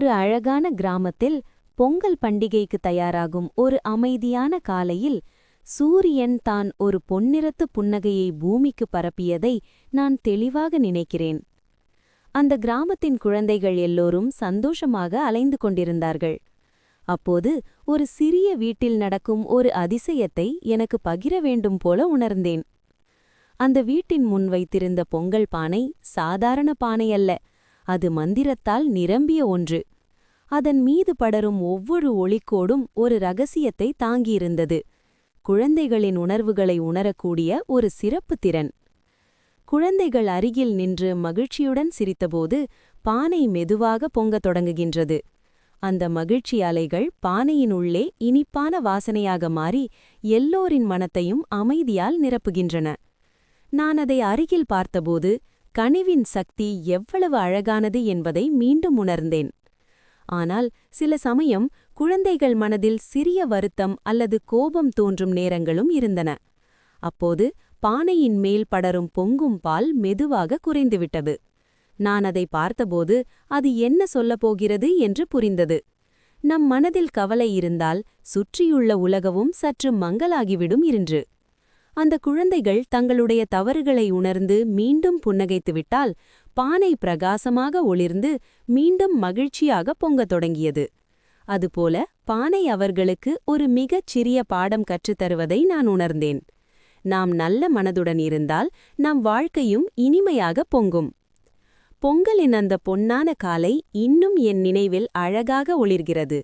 ஒரு அழகான கிராமத்தில் பொங்கல் பண்டிகைக்கு தயாராகும் ஒரு அமைதியான காலையில் சூரியன் தான் ஒரு பொன்னிறத்து புன்னகையை பூமிக்கு பரப்பியதை நான் தெளிவாக நினைக்கிறேன். அந்த கிராமத்தின் குழந்தைகள் எல்லோரும் சந்தோஷமாக அலைந்து கொண்டிருந்தார்கள். அப்போது ஒரு சிறிய வீட்டில் நடக்கும் ஒரு அதிசயத்தை எனக்கு பகிர வேண்டும் போல உணர்ந்தேன். அந்த வீட்டின் முன் வைத்திருந்த பொங்கல் பானை சாதாரண பானை அல்ல அது மந்திரத்தால் நிரம்பிய ஒன்று. அதன் மீது படரும் ஒவ்வொரு ஒளிக்கோடும் ஒரு ரகசியத்தை தாங்கியிருந்தது. குழந்தைகளின் உணர்வுகளை உணரக்கூடிய ஒரு சிறப்பு திறன். குழந்தைகள் அருகில் நின்று மகிழ்ச்சியுடன் சிரித்தபோது பானை மெதுவாக பொங்கத் தொடங்குகின்றது. அந்த மகிழ்ச்சி அலைகள் பானையின் உள்ளே இனிப்பான வாசனையாக மாறி எல்லோரின் மனத்தையும் அமைதியால் நிரப்புகின்றன. நான் அதை அருகில் பார்த்தபோது கனிவின் சக்தி எவ்வளவு அழகானது என்பதை மீண்டும் உணர்ந்தேன். ஆனால் சில சமயம் குழந்தைகள் மனதில் சிறிய வருத்தம் அல்லது கோபம் தோன்றும் நேரங்களும் இருந்தன. அப்போது பானையின் மேல் படரும் பொங்கும் பால் மெதுவாக குறைந்துவிட்டது. நான் அதை பார்த்தபோது அது என்ன சொல்லப் போகிறது என்று புரிந்தது. நம் மனதில் கவலை இருந்தால் சுற்றியுள்ள உலகவும் சற்று மங்கலாகிவிடும் இன்று. அந்த குழந்தைகள் தங்களுடைய தவறுகளை உணர்ந்து மீண்டும் புன்னகைத்துவிட்டால் பானை பிரகாசமாக ஒளிர்ந்து மீண்டும் மகிழ்ச்சியாக பொங்கத் தொடங்கியது. அதுபோல பானை அவர்களுக்கு ஒரு மிகச் சிறிய பாடம் கற்றுத்தருவதை நான் உணர்ந்தேன். நாம் நல்ல மனதுடன் இருந்தால் நம் வாழ்க்கையும் இனிமையாக பொங்கும். பொங்கலின் அந்த பொன்னான காலை இன்னும் என் நினைவில் அழகாக ஒளிர்கிறது.